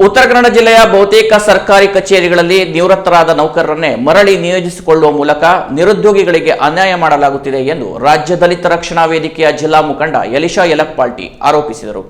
ಉತ್ತರ ಕನ್ನಡ ಜಿಲ್ಲೆಯ ಬಹುತೇಕ ಸರ್ಕಾರಿ ಕಚೇರಿಗಳಲ್ಲಿ ನಿವೃತ್ತರಾದ ನೌಕರರನ್ನೇ ಮರಳಿ ನಿಯೋಜಿಸಿಕೊಳ್ಳುವ ಮೂಲಕ ನಿರುದ್ಯೋಗಿಗಳಿಗೆ ಅನ್ಯಾಯ ಮಾಡಲಾಗುತ್ತಿದೆ ಎಂದು ರಾಜ್ಯ ದಲಿತ ರಕ್ಷಣಾ ವೇದಿಕೆಯ ಜಿಲ್ಲಾ ಮುಖಂಡ ಎಲಿಶಾ ಯಲಕ್ಪಾಲ್ಟಿ ಆರೋಪಿಸಿದರು.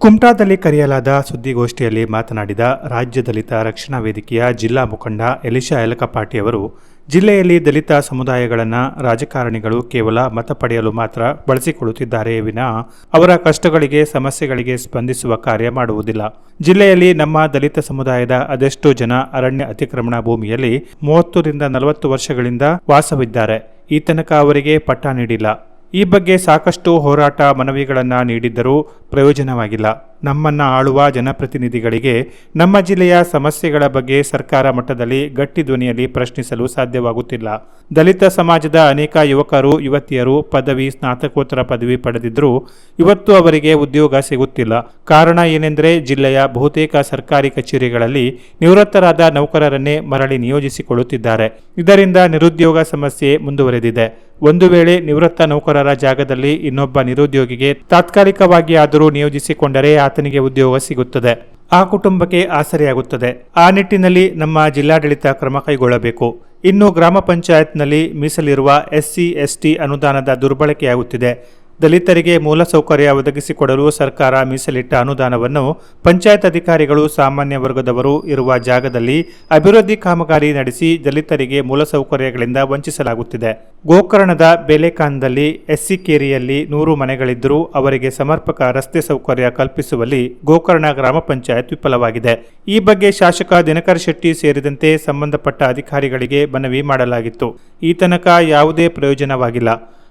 ಕುಮಟಾದಲ್ಲಿ ಕರೆಯಲಾದ ಸುದ್ದಿಗೋಷ್ಠಿಯಲ್ಲಿ ಮಾತನಾಡಿದ ರಾಜ್ಯ ದಲಿತ ರಕ್ಷಣಾ ವೇದಿಕೆಯ ಜಿಲ್ಲಾ ಮುಖಂಡ ಎಲಿಶಾ ಯಲಕಪಾಟಿ ಅವರು ಜಿಲ್ಲೆಯಲ್ಲಿ ದಲಿತ ಸಮುದಾಯಗಳನ್ನು ರಾಜಕಾರಣಿಗಳು ಕೇವಲ ಮತ ಪಡೆಯಲು ಮಾತ್ರ ಬಳಸಿಕೊಳ್ಳುತ್ತಿದ್ದಾರೆ ವಿನಃ ಅವರ ಕಷ್ಟಗಳಿಗೆ ಸಮಸ್ಯೆಗಳಿಗೆ ಸ್ಪಂದಿಸುವ ಕಾರ್ಯ ಮಾಡುವುದಿಲ್ಲ. ಜಿಲ್ಲೆಯಲ್ಲಿ ನಮ್ಮ ದಲಿತ ಸಮುದಾಯದ ಅದೆಷ್ಟೋ ಜನ ಅರಣ್ಯ ಅತಿಕ್ರಮಣ ಭೂಮಿಯಲ್ಲಿ ಮೂವತ್ತರಿಂದ ನಲವತ್ತು ವರ್ಷಗಳಿಂದ ವಾಸವಿದ್ದಾರೆ. ಈ ತನಕ ಅವರಿಗೆ ಪಟ್ಟ ನೀಡಿಲ್ಲ. ಈ ಬಗ್ಗೆ ಸಾಕಷ್ಟು ಹೋರಾಟ ಮನವಿಗಳನ್ನು ನೀಡಿದ್ದರೂ ಪ್ರಯೋಜನವಾಗಿಲ್ಲ. ನಮ್ಮನ್ನ ಆಳುವ ಜನಪ್ರತಿನಿಧಿಗಳಿಗೆ ನಮ್ಮ ಜಿಲ್ಲೆಯ ಸಮಸ್ಯೆಗಳ ಬಗ್ಗೆ ಸರ್ಕಾರ ಮಟ್ಟದಲ್ಲಿ ಗಟ್ಟಿ ಧ್ವನಿಯಲ್ಲಿ ಪ್ರಶ್ನಿಸಲು ಸಾಧ್ಯವಾಗುತ್ತಿಲ್ಲ. ದಲಿತ ಸಮಾಜದ ಅನೇಕ ಯುವಕರು, ಯುವತಿಯರು ಪದವಿ, ಸ್ನಾತಕೋತ್ತರ ಪದವಿ ಪಡೆದಿದ್ದರೂ ಇವತ್ತು ಅವರಿಗೆ ಉದ್ಯೋಗ ಸಿಗುತ್ತಿಲ್ಲ. ಕಾರಣ ಏನೆಂದರೆ ಜಿಲ್ಲೆಯ ಬಹುತೇಕ ಸರ್ಕಾರಿ ಕಚೇರಿಗಳಲ್ಲಿ ನಿವೃತ್ತರಾದ ನೌಕರರನ್ನೇ ಮರಳಿ ನಿಯೋಜಿಸಿಕೊಳ್ಳುತ್ತಿದ್ದಾರೆ. ಇದರಿಂದ ನಿರುದ್ಯೋಗ ಸಮಸ್ಯೆ ಮುಂದುವರೆದಿದೆ. ಒಂದು ವೇಳೆ ನಿವೃತ್ತ ನೌಕರರ ಜಾಗದಲ್ಲಿ ಇನ್ನೊಬ್ಬ ನಿರುದ್ಯೋಗಿಗೆ ತಾತ್ಕಾಲಿಕವಾಗಿ ಆದರೂ ನಿಯೋಜಿಸಿಕೊಂಡರೆ ಆತನಿಗೆ ಉದ್ಯೋಗ ಸಿಗುತ್ತದೆ. ಆ ಕುಟುಂಬಕ್ಕೆ ಆಸರೆಯಾಗುತ್ತದೆ. ಆ ನಿಟ್ಟಿನಲ್ಲಿ ನಮ್ಮ ಜಿಲ್ಲಾಡಳಿತ ಕ್ರಮ ಕೈಗೊಳ್ಳಬೇಕು. ಇನ್ನು ಗ್ರಾಮ ಪಂಚಾಯತ್ನಲ್ಲಿ ಮೀಸಲಿರುವ ಎಸ್ಸಿ, ಎಸ್ಟಿ ಅನುದಾನದ ದುರ್ಬಳಕೆಯಾಗುತ್ತಿದೆ. ದಲಿತರಿಗೆ ಮೂಲಸೌಕರ್ಯ ಒದಗಿಸಿಕೊಡಲು ಸರ್ಕಾರ ಮೀಸಲಿಟ್ಟ ಅನುದಾನವನ್ನು ಪಂಚಾಯತ್ ಅಧಿಕಾರಿಗಳು ಸಾಮಾನ್ಯ ವರ್ಗದವರು ಇರುವ ಜಾಗದಲ್ಲಿ ಅಭಿವೃದ್ಧಿ ಕಾಮಗಾರಿ ನಡೆಸಿ ದಲಿತರಿಗೆ ಮೂಲಸೌಕರ್ಯಗಳಿಂದ ವಂಚಿಸಲಾಗುತ್ತಿದೆ. ಗೋಕರ್ಣದ ಬೇಲೆಕಾನ್ದಲ್ಲಿ ಎಸ್ಸಿ ಕೇರಿಯಲ್ಲಿ ನೂರು ಮನೆಗಳಿದ್ದರೂ ಅವರಿಗೆ ಸಮರ್ಪಕ ರಸ್ತೆ ಸೌಕರ್ಯ ಕಲ್ಪಿಸುವಲ್ಲಿ ಗೋಕರ್ಣ ಗ್ರಾಮ ಪಂಚಾಯತ್ ವಿಫಲವಾಗಿದೆ. ಈ ಬಗ್ಗೆ ಶಾಸಕ ದಿನಕರ ಶೆಟ್ಟಿ ಸೇರಿದಂತೆ ಸಂಬಂಧಪಟ್ಟ ಅಧಿಕಾರಿಗಳಿಗೆ ಮನವಿ ಮಾಡಲಾಗಿತ್ತು. ಈ ತನಕ ಯಾವುದೇ ಪ್ರಯೋಜನವಾಗಿಲ್ಲ.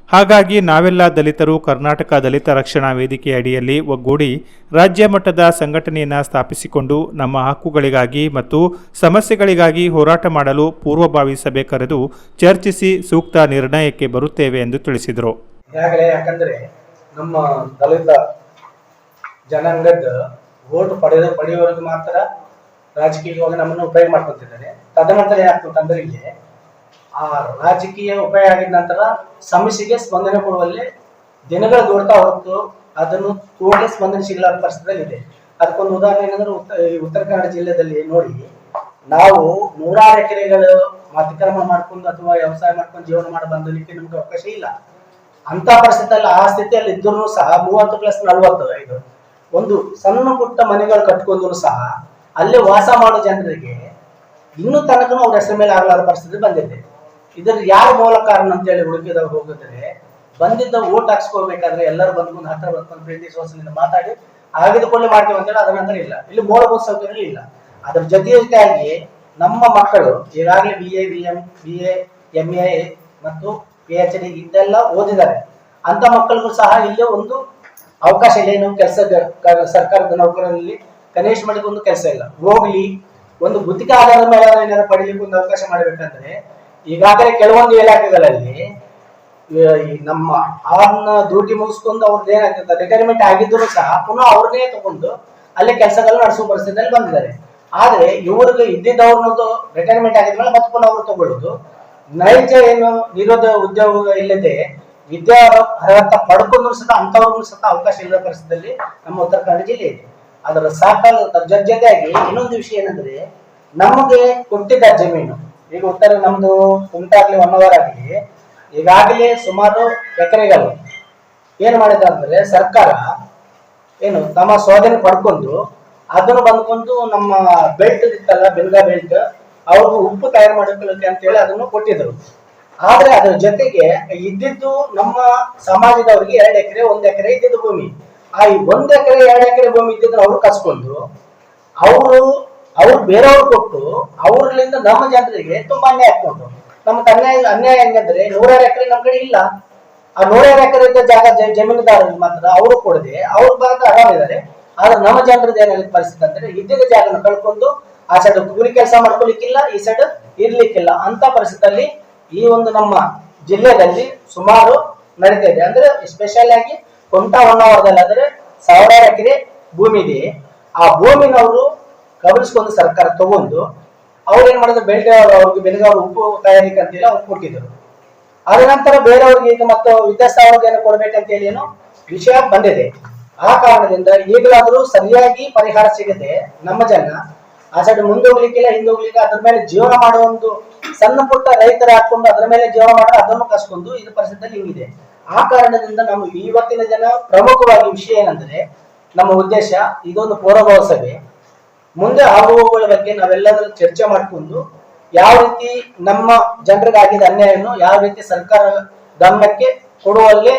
ಹಾಗಾಗಿ ನಾವೆಲ್ಲ ದಲಿತರು ಕರ್ನಾಟಕ ದಲಿತ ರಕ್ಷಣಾ ವೇದಿಕೆ ಅಡಿಯಲ್ಲಿ ಒಗ್ಗೂಡಿ ರಾಜ್ಯ ಮಟ್ಟದ ಸಂಘಟನೆಯನ್ನು ಸ್ಥಾಪಿಸಿಕೊಂಡು ನಮ್ಮ ಹಕ್ಕುಗಳಿಗಾಗಿ ಮತ್ತು ಸಮಸ್ಯೆಗಳಿಗಾಗಿ ಹೋರಾಟ ಮಾಡಲು ಪೂರ್ವಭಾವಿ ಸಭೆ ಕರೆದು ಚರ್ಚಿಸಿ ಸೂಕ್ತ ನಿರ್ಣಯಕ್ಕೆ ಬರುತ್ತೇವೆ ಎಂದು ತಿಳಿಸಿದರು. ಈಗಾಗಲೇ ನಮ್ಮ ದಲಿತ ಜನಾಂಗದ ಪಡೆದ ಪಡೆಯುವವರೆಗೂ ಮಾತ್ರ ರಾಜಕೀಯವಾಗಿ ನಮ್ಮನ್ನು ಉಪಯೋಗ ಮಾಡ್ಕೊತಿದ್ದಾರೆ. ತದನಂತರ ಅಂದ್ರೆ ಇಲ್ಲಿ ಆ ರಾಜಕೀಯ ಉಪಾಯ ಆಗಿದ ನಂತರ ಸಮಸ್ಯೆಗೆ ಸ್ಪಂದನೆ ಕೊಡುವಲ್ಲಿ ದಿನಗಳ ದೂಡ್ತಾ ಹೊರತು ಅದನ್ನು ಕೂಡಲೇ ಸ್ಪಂದನೆ ಸಿಗಲಾರ ಪರಿಸ್ಥಿತಿಯಲ್ಲಿ ಇದೆ. ಅದಕ್ಕೊಂದು ಉದಾಹರಣೆ ಏನಂದ್ರೆ ಉತ್ತರ ಕನ್ನಡ ಜಿಲ್ಲೆಯಲ್ಲಿ ನೋಡಿ, ನಾವು ನೂರಾರು ಎಕರೆಗಳು ಅತಿಕ್ರಮಣ ಮಾಡ್ಕೊಂಡು ಅಥವಾ ವ್ಯವಸಾಯ ಮಾಡ್ಕೊಂಡು ಜೀವನ ಮಾಡಿ ಬಂದಲಿಕ್ಕೆ ನಮ್ಗೆ ಅವಕಾಶ ಇಲ್ಲ. ಅಂತ ಪರಿಸ್ಥಿತಿಯಲ್ಲಿ ಆ ಸ್ಥಿತಿಯಲ್ಲಿ ಇದ್ರೂ ಸಹ ಮೂವತ್ತು ಪ್ಲಸ್ ನಲ್ವತ್ತು, ಐದು, ಒಂದು ಸಣ್ಣ ಪುಟ್ಟ ಮನೆಗಳು ಕಟ್ಕೊಂಡ್ರು ಸಹ ಅಲ್ಲಿ ವಾಸ ಮಾಡೋ ಜನರಿಗೆ ಇನ್ನೂ ತನಕನೂ ಅವ್ರ ಹೆಸರು ಮೇಲೆ ಆಗಲಾರ ಪರಿಸ್ಥಿತಿ ಬಂದಿದೆ. ಇದ್ರ ಯಾರ ಮೂಲ ಕಾರಣ ಅಂತ ಹೇಳಿ ಹುಡುಕಿದವ್ರು ಹೋಗಿದ್ರೆ, ಬಂದಿದ್ದ ಓಟ್ ಹಾಕ್ಸ್ಕೋಬೇಕಾದ್ರೆ ಎಲ್ಲರೂ ಬಂದ್ಕೊಂಡು ಹತ್ರ ಬಂದ್ಕೊಂಡು ಪ್ರೀತಿ ವಿಶ್ವಾಸದಿಂದ ಮಾತಾಡಿ ಆಗಿದ್ಕೊಳ್ಳಿ ಮಾಡ್ತೇವೆ ಅಂತೇಳಿ ಅದರ ನಂತರ ಇಲ್ಲ. ಇಲ್ಲಿ ಮೂಲಭೂತ ಸೌಕರ್ಯ ಇಲ್ಲ. ಅದ್ರ ಜೊತೆ ಜೊತೆಯಾಗಿ ನಮ್ಮ ಮಕ್ಕಳು, ಈಗಾಗಲೇ B A B M B A M A ಮತ್ತು ಪಿ ಎಚ್ ಡಿ ಇದೆಲ್ಲ ಓದಿದ್ದಾರೆ. ಅಂತ ಮಕ್ಕಳಿಗೂ ಸಹ ಇಲ್ಲೇ ಒಂದು ಅವಕಾಶ ಇಲ್ಲ. ಏನು ಕೆಲಸ ಸರ್ಕಾರದ ನೌಕರರಲ್ಲಿ ಕನಿಷ್ಠ ಮಟ್ಟಿಗೆ ಒಂದು ಕೆಲಸ ಇಲ್ಲ. ಹೋಗ್ಲಿ, ಒಂದು ಗುತ್ತಿಗೆ ಆಧಾರದ ಮೇಲೆ ಏನಾದ್ರು ಪಡಿಲಿಕ್ಕೆ ಒಂದು ಅವಕಾಶ ಮಾಡಬೇಕಂದ್ರೆ ಈಗಾಗಲೇ ಕೆಲವೊಂದು ಇಲಾಖೆಗಳಲ್ಲಿ ನಮ್ಮ ಅವ್ರನ್ನ ಡ್ಯೂಟಿ ಮುಗಿಸ್ಕೊಂಡು ಅವ್ರದ್ದು ಏನಾಗ್ತದೆ ರಿಟೈರ್ಮೆಂಟ್ ಆಗಿದ್ರು ಸಹ ಪುನಃ ಅವ್ರನ್ನೇ ತಗೊಂಡು ಅಲ್ಲೇ ಕೆಲಸಗಳು ನಡೆಸುವ ಪರಿಸ್ಥಿತಿಯಲ್ಲಿ ಬಂದಿದ್ದಾರೆ. ಆದ್ರೆ ಇವ್ರಿಗೆ ಇದ್ದಿದ್ದವ್ರನ್ನದು ರಿಟೈರ್ಮೆಂಟ್ ಆಗಿದ್ಮೇಲೆ ಮತ್ತೆ ಪುನಃ ಅವ್ರು ತಗೊಳ್ಳೋದು. ನೈಜ ಏನು ನಿರೋಧ ಉದ್ಯೋಗ ಇಲ್ಲದೆ ವಿದ್ಯಾ ಪಡ್ಕೊಂಡ್ರು ಸಹ ಅಂತವ್ರಿಗೂ ಸಹ ಅವಕಾಶ ಇಲ್ಲದ ಪರಿಸ್ಥಿತಿಯಲ್ಲಿ ನಮ್ಮ ಉತ್ತರ ಕನ್ನಡ ಜಿಲ್ಲೆ ಇದೆ. ಅದರ ಸಾಕಲ್ ಇನ್ನೊಂದು ವಿಷಯ ಏನಂದ್ರೆ, ನಮಗೆ ಕೊಟ್ಟಿದ್ದ ಜಮೀನು ಈಗ ಉತ್ತರ ನಮ್ದು ಕುಮಟಾಗ್ಲಿ ಒನ್ ಅವರ್ ಆಗಲಿ ಈಗಾಗಲೇ ಸುಮಾರು ಎಕರೆಗಳು ಏನು ಮಾಡಿದ ಅಂದ್ರೆ ಸರ್ಕಾರ ಏನು ತಮ್ಮ ಸ್ವಾಧೀನ ಪಡ್ಕೊಂಡು ಅದನ್ನು ಬಂದ್ಕೊಂಡು ನಮ್ಮ ಬೆಲ್ಟ್ ಇತ್ತಲ್ಲ ಬೆಲ್ಗಾ ಬೆಲ್ಟ್ ಅವ್ರಿಗೂ ಉಪ್ಪು ತಯಾರು ಮಾಡ್ಕೊಳ್ಳಕ್ಕೆ ಅಂತ ಹೇಳಿ ಅದನ್ನು ಕೊಟ್ಟಿದ್ರು. ಆದ್ರೆ ಅದ್ರ ಜೊತೆಗೆ ಇದ್ದಿದ್ದು ನಮ್ಮ ಸಮಾಜದವರಿಗೆ ಎರಡು ಎಕರೆ, ಒಂದ್ ಎಕರೆ ಇದ್ದಿದ್ದು ಭೂಮಿ. ಆ ಒಂದ್ ಎಕರೆ, ಎರಡು ಎಕರೆ ಭೂಮಿ ಇದ್ದಿದ್ದು ಅವ್ರು ಕಸ್ಕೊಂಡು, ಅವರು ಅವ್ರು ಬೇರೆಯವ್ರು ಕೊಟ್ಟು ಅವ್ರಲಿಂದ ನಮ್ಮ ಜನರಿಗೆ ತುಂಬಾ ಅನ್ಯಾಯ ಆಗ್ತದೆ ನಮ್ಮ ಅನ್ಯಾಯ ಅನ್ಯಾಯ ಹೆಂಗಂದ್ರೆ ನೂರಾರು ಎಕರೆ ನಮ್ಮ ಕಡೆ ಇಲ್ಲ. ಆ ನೂರಾರು ಎಕರೆ ಇದ್ದ ಜಾಗ ಜಮೀನುದಾರರಿಗೆ ಮಾತ್ರ ಅವರು ಕೊಡದೆ ಅವ್ರು ಮಾತ್ರ ಆರಾಮಿದ್ದಾರೆ ಆದ್ರೆ ನಮ್ಮ ಜನರದ್ದು ಏನಾಗಿದೆ ಪರಿಸ್ಥಿತಿ ಅಂದ್ರೆ ಇದ್ದಿದ್ದ ಜಾಗನ ಕಳ್ಕೊಂಡು ಆ ಸೈಡ್ ಕೂಲಿ ಕೆಲಸ ಮಾಡ್ಕೊಲಿಕ್ಕಿಲ್ಲ ಈ ಸೈಡ್ ಇರ್ಲಿಕ್ಕಿಲ್ಲ ಅಂತ ಪರಿಸ್ಥಿತಿಯಲ್ಲಿ ಈ ಒಂದು ನಮ್ಮ ಜಿಲ್ಲೆಯಲ್ಲಿ ಸುಮಾರು ನಡೀತಾ ಇದೆ. ಅಂದ್ರೆ ಎಸ್ಪೆಷಲ್ ಆಗಿ ಕೊಂಟ ಹೊನ್ನಾವರದಲ್ಲಿ ಆದ್ರೆ ಸಾವಿರಾರು ಎಕರೆ ಭೂಮಿ ಇದೆ. ಆ ಭೂಮಿನವರು ಕಬಳಿಸ್ಕೊಂಡು ಸರ್ಕಾರ ತಗೊಂಡು ಅವ್ರು ಏನ್ ಮಾಡಿದ್ರು? ಬೆಳಗಾವಿ ಅವ್ರಿಗೆ ಬೆಳಗಾವಿ ಉಪ್ಪು ತಯಾರಿಕೆ ಅಂತೇಳಿ ಅವ್ರು ಕೊಟ್ಟಿದ್ರು ಅದ ನಂತರ ಬೇರೆಯವ್ರಿಗೆ ಈಗ ಮತ್ತು ವಿದ್ಯಾಸ್ಥಾವರಿಗೆ ಏನು ಕೊಡ್ಬೇಕಂತ ಹೇಳಿ ಏನು ವಿಷಯ ಬಂದಿದೆ. ಆ ಕಾರಣದಿಂದ ಈಗಲಾದ್ರೂ ಸರಿಯಾಗಿ ಪರಿಹಾರ ಸಿಗದೆ ನಮ್ಮ ಜನ ಆ ಸೈಡ್ ಮುಂದೋಗ್ಲಿಕ್ಕಿಲ್ಲ ಹಿಂದೋಗ್ಲಿಕ್ಕೆ ಹಿಂದೆ ಅದ್ರ ಮೇಲೆ ಜೀವನ ಮಾಡೋ ಒಂದು ಸಣ್ಣ ಪುಟ್ಟ ರೈತರ ಹಾಕೊಂಡು ಅದ್ರ ಮೇಲೆ ಜೀವನ ಮಾಡೋ ಅದನ್ನು ಕಸ್ಕೊಂಡು ಇದು ಪರಿಸ್ಥಿತಿಯಲ್ಲಿ ಹಿಂಗಿದೆ. ಆ ಕಾರಣದಿಂದ ನಮ್ಮ ಇವತ್ತಿನ ಜನ ಪ್ರಮುಖವಾಗಿ ವಿಷಯ ಏನಂದ್ರೆ ನಮ್ಮ ಉದ್ದೇಶ ಇದೊಂದು ಪೂರ್ವಭಾವ ಸಭೆ. ಮುಂದೆ ಆಗುವವುಗಳ ಬಗ್ಗೆ ನಾವೆಲ್ಲರೂ ಚರ್ಚೆ ಮಾಡಿಕೊಂಡು ಯಾವ ರೀತಿ ನಮ್ಮ ಜನರಿಗಾಗಿದ್ದ ಅನ್ಯಾಯವನ್ನು ಯಾವ ರೀತಿ ಸರ್ಕಾರ ಗಮನಕ್ಕೆ ಕೊಡುವಲ್ಲಿ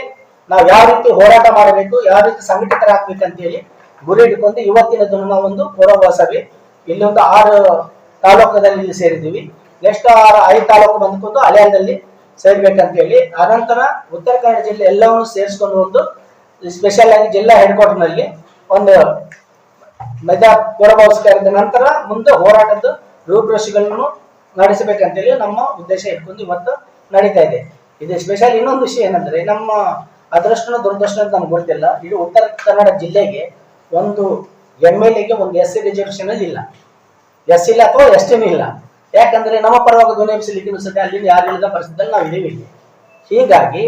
ನಾವು ಯಾವ ರೀತಿ ಹೋರಾಟ ಮಾಡಬೇಕು, ಯಾವ ರೀತಿ ಸಂಘಟಿತರಾಗಬೇಕಂತ ಹೇಳಿ ಗುರಿ ಇಟ್ಕೊಂಡು ಇವತ್ತಿನ ದಿನ ಒಂದು ಪೂರ್ವ ಸಭೆ ಇಲ್ಲಿ ಒಂದು ಆರು ತಾಲೂಕದಲ್ಲಿ ಇಲ್ಲಿ ಸೇರಿದ್ದೀವಿ. ನೆಕ್ಸ್ಟ್ ಆರು, ಐದು ತಾಲೂಕು ಬಂದ್ಕೊಂಡು ಹಳೆಯದಲ್ಲಿ ಸೇರ್ಬೇಕಂತ ಹೇಳಿ. ಅನಂತರ ಉತ್ತರ ಕನ್ನಡ ಜಿಲ್ಲೆ ಎಲ್ಲವನ್ನು ಸೇರಿಸ್ಕೊಂಡು ಒಂದು ಸ್ಪೆಷಲ್ ಆಗಿ ಜಿಲ್ಲಾ ಹೆಡ್ ಕ್ವಾರ್ಟರ್ನಲ್ಲಿ ಒಂದು ಮೆಜಾ ಪೂರ್ವಭಾವಿಸಿದ ನಂತರ ಮುಂದೆ ಹೋರಾಟದ ರೂಪುರೇಷೆಗಳನ್ನು ನಡೆಸಬೇಕಂತೇಳಿ ನಮ್ಮ ಉದ್ದೇಶ ಇಟ್ಕೊಂಡು ಇವತ್ತು ನಡೀತಾ ಇದೆ. ಇದು ಸ್ಪೆಷಲ್ ಇನ್ನೊಂದು ವಿಷಯ ಏನಂದ್ರೆ ನಮ್ಮ ಅದೃಷ್ಟನ ದುರದೃಷ್ಟ ಅಂತ ನಮ್ಗೆ ಗೊತ್ತಿಲ್ಲ. ಇಡೀ ಉತ್ತರ ಕನ್ನಡ ಜಿಲ್ಲೆಗೆ ಒಂದು ಎಂ ಎಲ್ ಎಗೆ ಒಂದು ಎಸ್ ಸಿ ರಿಸರ್ವೇಷನ್ ಇಲ್ಲ. ಎಸ್ ಇಲ್ಲ ಅಥವಾ ಎಸ್ ಟಿನೂ ಇಲ್ಲ. ಯಾಕಂದ್ರೆ ನಮ್ಮ ಪರವಾಗಿ ಧ್ವನಿ ಎಬ್ಬಿಸಲಿಕ್ಕೆ ಸದ್ಯ ಅಲ್ಲಿ ಯಾರು ಇಲ್ಲದ ಪರಿಸ್ಥಿತಿಯಲ್ಲಿ ನಾವು ಇದೀವಿ ಇಲ್ಲಿ. ಹೀಗಾಗಿ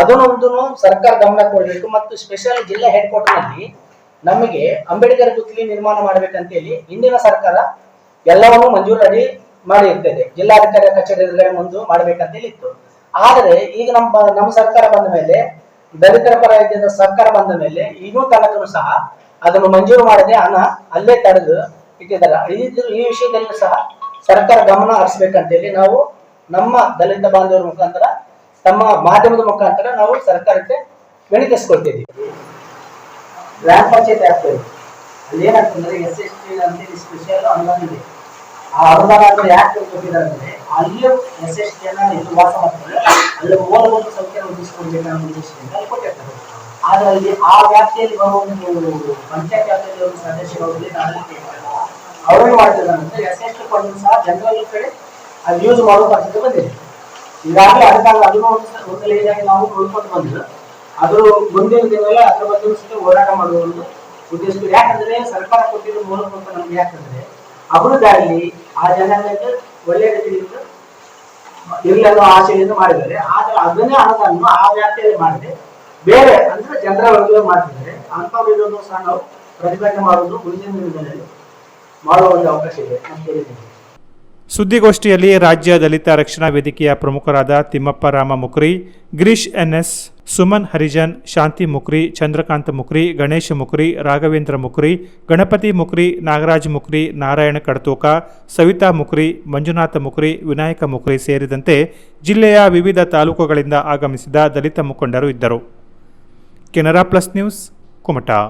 ಅದನ್ನೊಂದು ಸರ್ಕಾರ ಗಮನ ಕೊಡಬೇಕು ಮತ್ತು ಸ್ಪೆಷಲ್ ಜಿಲ್ಲಾ ಹೆಡ್ ಕ್ವಾರ್ಟರ್ನಲ್ಲಿ ನಮಗೆ ಅಂಬೇಡ್ಕರ್ ಪುತ್ಲಿ ನಿರ್ಮಾಣ ಮಾಡಬೇಕಂತ ಹೇಳಿ ಹಿಂದಿನ ಸರ್ಕಾರ ಎಲ್ಲವನ್ನೂ ಮಂಜೂರಾಗಿ ಮಾಡಿ ಇರ್ತದೆ ಜಿಲ್ಲಾಧಿಕಾರಿ ಕಚೇರಿ ಮುಂದೆ ಮಾಡಬೇಕಂತ ಹೇಳಿ ಇತ್ತು. ಆದರೆ ಈಗ ನಮ್ಮ ನಮ್ಮ ಸರ್ಕಾರ ಬಂದ ಮೇಲೆ, ದಲಿತರ ಪರ ಇದ್ದ ಸರ್ಕಾರ ಬಂದ ಮೇಲೆ ಇನ್ನೂ ತನಕನು ಸಹ ಅದನ್ನು ಮಂಜೂರು ಮಾಡದೆ ಹಣ ಅಲ್ಲೇ ತಡೆದು ಇಟ್ಟಿದ್ದಾರೆ. ಈ ವಿಷಯದಲ್ಲಿ ಸಹ ಸರ್ಕಾರ ಗಮನ ಹರಿಸ್ಬೇಕಂತೇಳಿ ನಾವು ನಮ್ಮ ದಲಿತ ಬಾಂಧವರ ಮುಖಾಂತರ, ತಮ್ಮ ಮಾಧ್ಯಮದ ಮುಖಾಂತರ ನಾವು ಸರ್ಕಾರಕ್ಕೆ ವಿನಂತಿಸ್ಕೊಳ್ತಿದ್ದೀವಿ. ಗ್ರಾಮ ಪಂಚಾಯತ್ ಆಗ್ತದೆ ಅಲ್ಲಿ ಏನಾಗ್ತಂದ್ರೆ ಎಸ್ ಎಸ್ ಟಿ ಅಂತ ಸ್ಪೆಷಲ್ ಅನುದಾನ ಇದೆ. ಆ ಅನುದಾನ ಅಂದ್ರೆ ಯಾಕೆ ಕೊಟ್ಟಿದ್ದಾರೆ ಅಂದ್ರೆ ಎಸ್ ಎಸ್ ಟಿ ಅನ್ನ ಇದು ವಾಸ ಮಾಡ್ತಾರೆ. ಅಲ್ಲಿ ಮೂಲಭೂತ ಸೌಕರ್ಯ ಒದಗಿಸಿಕೊಡ್ಬೇಕು ಅನ್ನೋ ಉದ್ದೇಶದಿಂದ ಅಲ್ಲಿ ಕೊಟ್ಟಿರ್ತಾರೆ. ಆದ್ರೆ ಅಲ್ಲಿ ಆ ವ್ಯಾಪ್ತಿಯಲ್ಲಿ ಬರುವ ಒಂದು ಪಂಚಾಯತ್ ವ್ಯಾಪ್ತಿಯಲ್ಲಿ ಒಂದು ಸದಸ್ಯರಲ್ಲಿ ನಾನು ಅವ್ರೇನು ಮಾಡ್ತಿದ್ದಾರೆ ಅಂದ್ರೆ ಎಸ್ ಎಸ್ ಟಿ ಫಂಡ್ ಸಹ ಜನರಲ್ ಕಡೆ ಅದು ಯೂಸ್ ಮಾಡೋ ಪರಿಸ್ಥಿತಿ ಬಂದಿದೆ. ಈಗಾಗಲೇ ಅದಕ್ಕಾಗಿ ಅದನ್ನು ಒಂದು ಒಂದು ನಾವು ನೋಡ್ಕೊಂಡು ಬಂದ್ರು ಅದು ಮುಂದಿನ ದಿನಗಳ ಅದ್ರ ಬಗ್ಗೆ ಹೋರಾಟ ಮಾಡುವ ಒಂದು. ಯಾಕಂದ್ರೆ ಸರ್ಕಾರ ಕೊಟ್ಟಿರೋ ಮೂಲಭೂತ ನಮ್ಗೆ ಯಾಕಂದ್ರೆ ಅಭಿವೃದ್ಧಿ ಆ ಜನಾಂಗಕ್ಕೆ ಒಳ್ಳೆಯ ರೀತಿಯಿಂದ ಇರಲಿ ಅನ್ನೋ ಆಶೆಯಿಂದ ಮಾಡಿದ್ದಾರೆ. ಆದ್ರೆ ಅದನ್ನೇ ಅನುದಾನ ಆ ವ್ಯಾಪ್ತಿಯಲ್ಲಿ ಮಾಡಿದೆ. ಬೇರೆ ಅಂದ್ರೆ ಜನರ ಒಳಗೆ ಮಾಡ್ತಿದ್ದಾರೆ. ಅಂಥವ್ರಿಗೂ ಸಹ ನಾವು ಪ್ರತಿಭಟನೆ ಮಾಡುವುದು ಮುಂದಿನ ದಿನಗಳಲ್ಲಿ ಮಾಡುವ ಒಂದು ಅವಕಾಶ ಇದೆ ಅಂತ ಹೇಳಿದ್ದೀನಿ. ಸುದ್ದಿಗೋಷ್ಠಿಯಲ್ಲಿ ರಾಜ್ಯ ದಲಿತ ರಕ್ಷಣಾ ವೇದಿಕೆಯ ಪ್ರಮುಖರಾದ ತಿಮ್ಮಪ್ಪ ರಾಮ ಮುಕ್ರಿ, ಗಿರೀಶ್ ಎನ್ಎಸ್, ಸುಮನ್ ಹರಿಜನ್, ಶಾಂತಿ ಮುಕ್ರಿ, ಚಂದ್ರಕಾಂತ ಮುಕ್ರಿ, ಗಣೇಶ ಮುಕ್ರಿ, ರಾಘವೇಂದ್ರ ಮುಕ್ರಿ, ಗಣಪತಿ ಮುಕ್ರಿ, ನಾಗರಾಜ್ ಮುಕ್ರಿ, ನಾರಾಯಣ ಕಡತೋಕ, ಸವಿತಾ ಮುಕ್ರಿ, ಮಂಜುನಾಥ ಮುಕ್ರಿ, ವಿನಾಯಕ ಮುಕ್ರಿ ಸೇರಿದಂತೆ ಜಿಲ್ಲೆಯ ವಿವಿಧ ತಾಲೂಕುಗಳಿಂದ ಆಗಮಿಸಿದ ದಲಿತ ಮುಖಂಡರು ಇದ್ದರು. Canara plus news, Kumta.